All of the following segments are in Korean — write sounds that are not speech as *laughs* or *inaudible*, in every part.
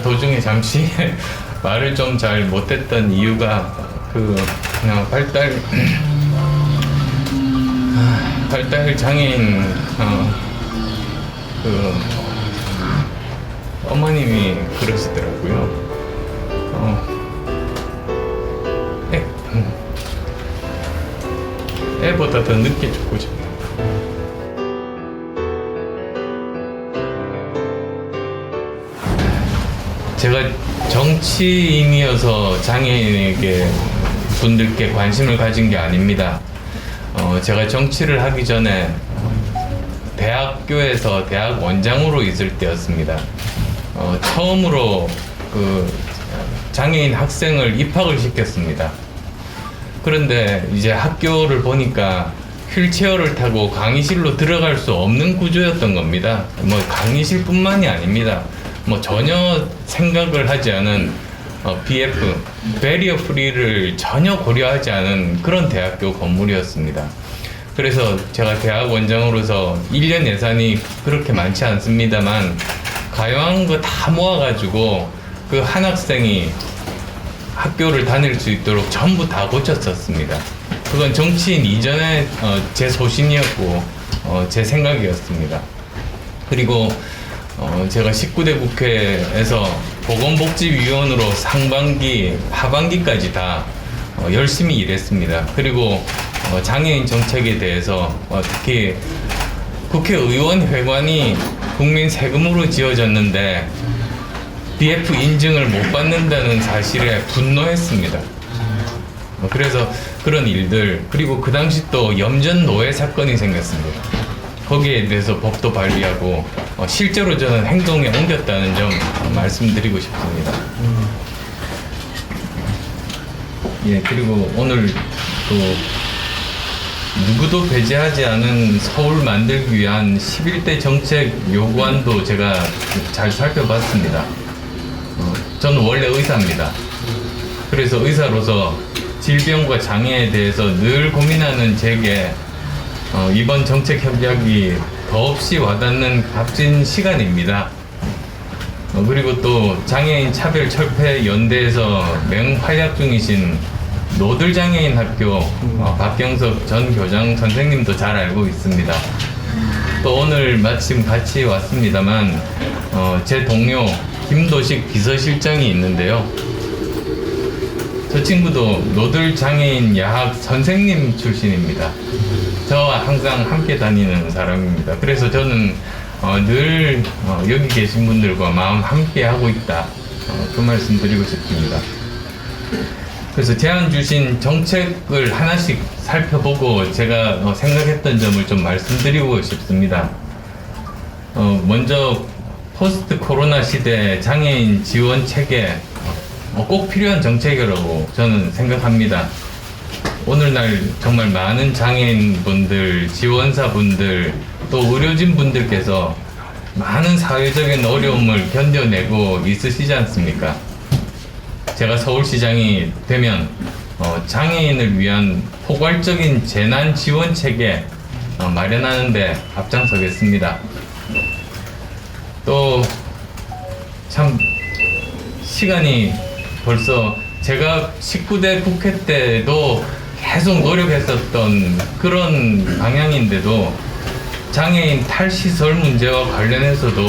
도중에 잠시 *laughs* 말을 좀 잘 못했던 이유가 그 그냥 발달 아, 발달 장애인 어, 그 어머님이 그러시더라고요. 어, 애, 음, 애보다 더 늦게 죽고 싶다. 제가 정치인이어서 장애인에게 분들께 관심을 가진 게 아닙니다. 어, 제가 정치를 하기 전에 대학교에서 대학 원장으로 있을 때였습니다. 어, 처음으로 그 장애인 학생을 입학을 시켰습니다. 그런데 이제 학교를 보니까 휠체어를 타고 강의실로 들어갈 수 없는 구조였던 겁니다. 뭐 강의실뿐만이 아닙니다. 뭐 전혀 생각을 하지 않은 어, BF 베리어 프리를 전혀 고려하지 않은 그런 대학교 건물이었습니다. 그래서 제가 대학 원장으로서 1년 예산이 그렇게 많지 않습니다만 가용한 거 다 모아가지고 그 한 학생이 학교를 다닐 수 있도록 전부 다 고쳤었습니다. 그건 정치인 이전에 어, 제 소신이었고 어, 제 생각이었습니다. 그리고 어, 제가 19대 국회에서 보건복지위원으로 상반기, 하반기까지 다 어, 열심히 일했습니다. 그리고 어, 장애인 정책에 대해서 어, 특히 국회의원 회관이 국민 세금으로 지어졌는데 BF 인증을 못 받는다는 사실에 분노했습니다. 어, 그래서 그런 일들 그리고 그 당시 또 염전 노예 사건이 생겼습니다. 거기에 대해서 법도 발의하고 어, 실제로 저는 행동에 옮겼다는 점 말씀드리고 싶습니다. 예 그리고 오늘 또 누구도 배제하지 않은 서울 만들기 위한 11대 정책 요구안도 제가 잘 살펴봤습니다. 어, 저는 원래 의사입니다. 그래서 의사로서 질병과 장애에 대해서 늘 고민하는 제게 어, 이번 정책 협약이 더없이 와닿는 값진 시간입니다. 어, 그리고 또 장애인 차별 철폐 연대에서 맹활약 중이신 노들 장애인 학교 어, 박경석 전 교장 선생님도 잘 알고 있습니다. 또 오늘 마침 같이 왔습니다만 어, 제 동료 김도식 비서실장이 있는데요. 저 친구도 노들 장애인 야학 선생님 출신입니다. 저와 항상 함께 다니는 사람입니다. 그래서 저는 어, 늘 어, 여기 계신 분들과 마음 함께 하고 있다. 어, 그 말씀 드리고 싶습니다. 그래서 제안 주신 정책을 하나씩 살펴보고 제가 어, 생각했던 점을 좀 말씀드리고 싶습니다. 어, 먼저 포스트 코로나 시대 장애인 지원 체계 어, 꼭 필요한 정책이라고 저는 생각합니다. 오늘날 정말 많은 장애인분들, 지원사분들, 또 의료진분들께서 많은 사회적인 어려움을 견뎌내고 있으시지 않습니까? 제가 서울시장이 되면 어, 장애인을 위한 포괄적인 재난 지원 체계 어, 마련하는데 앞장서겠습니다. 또 참 시간이 벌써 제가 19대 국회 때도 계속 노력했었던 그런 방향인데도 장애인 탈시설 문제와 관련해서도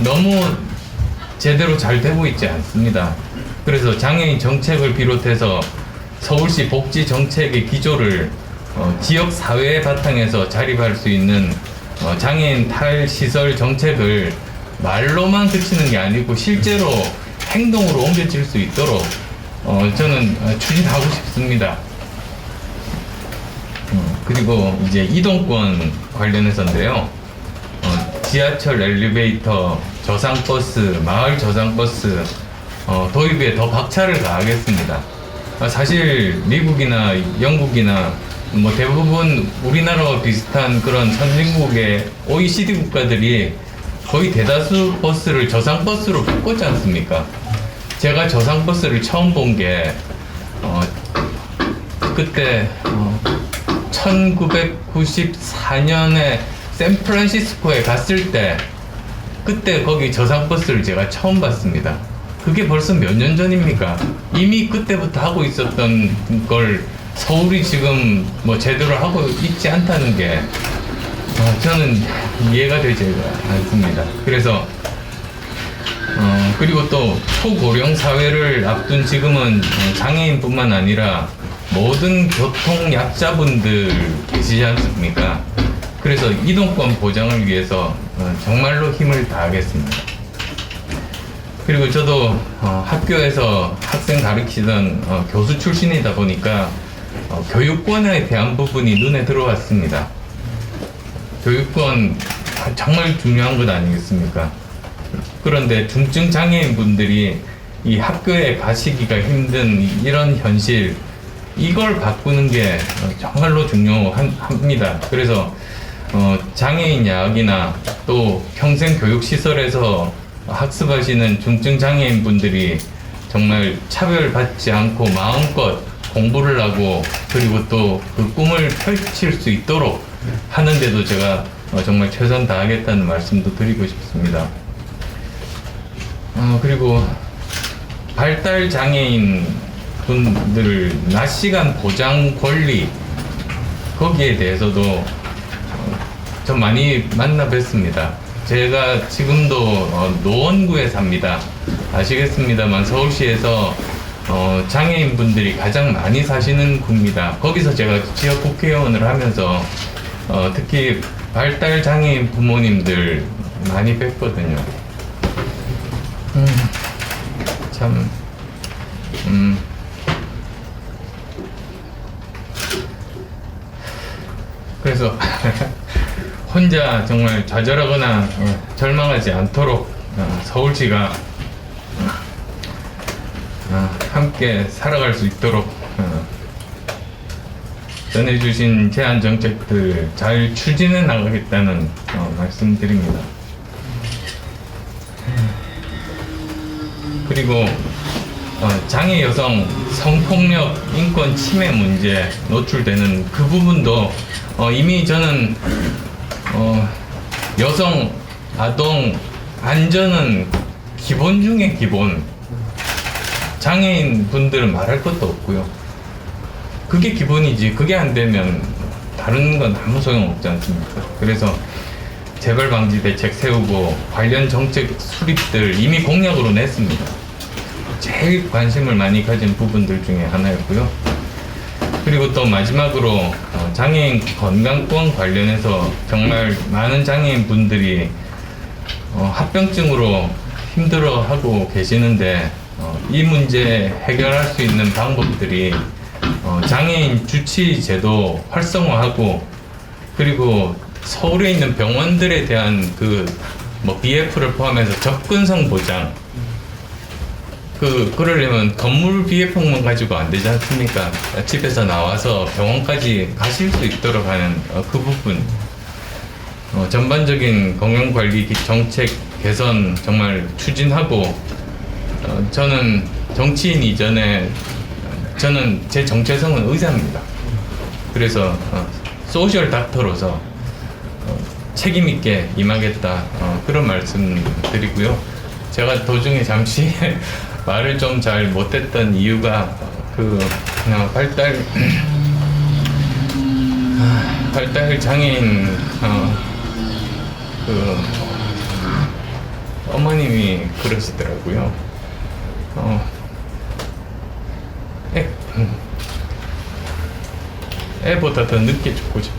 너무 제대로 잘 되고 있지 않습니다. 그래서 장애인 정책을 비롯해서 서울시 복지 정책의 기조를 어, 지역 사회의 바탕에서 자립할 수 있는 어, 장애인 탈시설 정책을 말로만 그치는 게 아니고 실제로 행동으로 옮겨질 수 있도록 어, 저는 어, 추진하고 싶습니다. 음, 그리고 이제 이동권 관련해서인데요. 어, 지하철 엘리베이터, 저상버스, 마을 저상버스 어, 도입에 더 박차를 가하겠습니다. 아, 사실 미국이나 영국이나 뭐 대부분 우리나라와 비슷한 그런 선진국의 OECD 국가들이 거의 대다수 버스를 저상버스로 바꿨지 않습니까? 제가 저상버스를 처음 본 게 어, 그때 어, 1994년에 샌프란시스코에 갔을 때 그때 거기 저상버스를 제가 처음 봤습니다. 그게 벌써 몇 년 전입니까? 이미 그때부터 하고 있었던 걸 서울이 지금 뭐 제대로 하고 있지 않다는 게 어, 저는 이해가 되지 않습니다. 그래서 어, 그리고 또 초고령 사회를 앞둔 지금은 어, 장애인뿐만 아니라 모든 교통 약자분들 계시지 않습니까? 그래서 이동권 보장을 위해서 어, 정말로 힘을 다하겠습니다. 그리고 저도 어, 학교에서 학생 가르치던 어, 교수 출신이다 보니까 어, 교육권에 대한 부분이 눈에 들어왔습니다. 교육권 정말 중요한 것 아니겠습니까? 그런데 중증 장애인 분들이 이 학교에 가시기가 힘든 이런 현실 이걸 바꾸는 게 정말로 중요합니다. 그래서 어, 장애인 야학이나 또 평생 교육 시설에서 학습하시는 중증 장애인 분들이 정말 차별받지 않고 마음껏 공부를 하고 그리고 또 그 꿈을 펼칠 수 있도록 하는데도 제가 어, 정말 최선 다하겠다는 말씀도 드리고 싶습니다. 어, 그리고 발달 장애인 분들 낮 시간 보장 권리 거기에 대해서도 어, 좀 많이 만나 뵀습니다. 제가 지금도 어, 노원구에 삽니다. 아시겠습니다만 서울시에서 어, 장애인 분들이 가장 많이 사시는 구입니다. 거기서 제가 지역 국회의원을 하면서 어, 특히 발달 장애인 부모님들 많이 뵀거든요. 음, 참, 음. 그래서 *laughs* 혼자 정말 좌절하거나 어, 절망하지 않도록 어, 서울시가 어, 함께 살아갈 수 있도록 어, 전해주신 제안 정책들 잘 추진해 나가겠다는 어, 말씀드립니다. 그리고 어, 장애 여성 성폭력 인권 침해 문제 노출되는 그 부분도 어, 이미 저는 어, 여성 아동 안전은 기본 중에 기본 장애인 분들은 말할 것도 없고요. 그게 기본이지 그게 안 되면 다른 건 아무 소용 없지 않습니까? 그래서 재발 방지 대책 세우고 관련 정책 수립들 이미 공약으로 냈습니다. 제일 관심을 많이 가진 부분들 중에 하나였고요. 그리고 또 마지막으로 어, 장애인 건강권 관련해서 정말 많은 장애인 분들이 어, 합병증으로 힘들어하고 계시는데 어, 이 문제 해결할 수 있는 방법들이 어, 장애인 주치 제도 활성화하고 그리고 서울에 있는 병원들에 대한 그 뭐 BF를 포함해서 접근성 보장 그 그러려면 건물 비회풍만 가지고 안 되지 않습니까? 집에서 나와서 병원까지 가실 수 있도록 하는 어, 그 부분 어, 전반적인 건강관리 기- 정책 개선 정말 추진하고 어, 저는 정치인 이전에 저는 제 정체성은 의사입니다. 그래서 어, 소셜 닥터로서 어, 책임 있게 임하겠다 어, 그런 말씀 드리고요. 제가 도중에 잠시 *laughs* 말을 좀 잘 못했던 이유가 그 어, 발달 아, 발달 장애인 어, 그 어머님이 그러시더라고요. 어, 애, 음, 애보다 더 늦게 죽고 싶다.